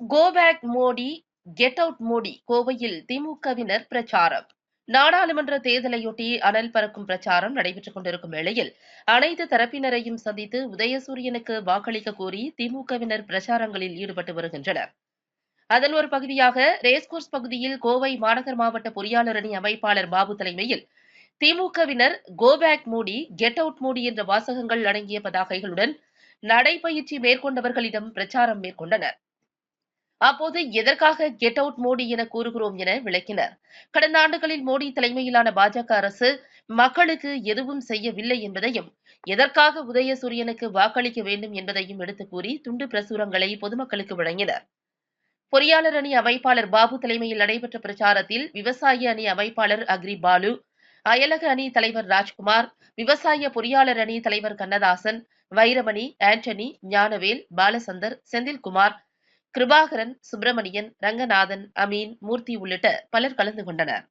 Go back Modi get out Modi கோவையில் திமுகவினர் பிரச்சாரம். நாடாளுமன்ற தேர்தலையொட்டி அனல் பறக்கும் பிரச்சாரம் நடைபெற்றுக் கொண்டிருக்கும் வேளையில் அனைத்து தரப்பினரையும் சந்தித்து உதயசூரியனுக்கு வாக்களிக்க கோரி திமுகவினர் பிரச்சாரங்களில் ஈடுபட்டு வருகின்றனர். அதன் ஒரு பகுதியாக ரேஸ்கோர்ஸ் பகுதியில் கோவை மாநகர் மாவட்ட பொறியாளர் அணி அமைப்பாளர் பாபு தலைமையில் திமுகவினர் go back Modi get out Modi என்ற வாசகங்கள் அடங்கிய பதாகைகளுடன் நடைபயிற்சி மேற்கொண்டவர்களிடம் பிரச்சாரம் மேற்கொண்டனர். அப்போது எதற்காக கெட் அவுட் மோடி என கூறுகிறோம் என விளக்கினர். கடந்த ஆண்டுகளில் மோடி தலைமையிலான பாஜக அரசு மக்களுக்கு எதுவும் செய்யவில்லை என்பதையும் எதற்காக உதயசூரியனுக்கு வாக்களிக்க வேண்டும் என்பதையும் எடுத்து கூறி துண்டு பிரசுரங்களை பொதுமக்களுக்கு வழங்கினர். பொறியாளர் அணி அமைப்பாளர் பாபு தலைமையில் நடைபெற்ற பிரச்சாரத்தில் விவசாய அணி அமைப்பாளர் அக்ரி பாலு அயலக அணி தலைவர் ராஜ்குமார் விவசாய பொறியாளர் அணி தலைவர் கண்ணதாசன் வைரமணி ஆண்டனி ஞானவேல் பாலசந்தர் செந்தில்குமார் கிருபாகரன் சுப்பிரமணியன் ரங்கநாதன் அமீன் மூர்த்தி உள்ளிட்ட பலர் கலந்து கொண்டனர்.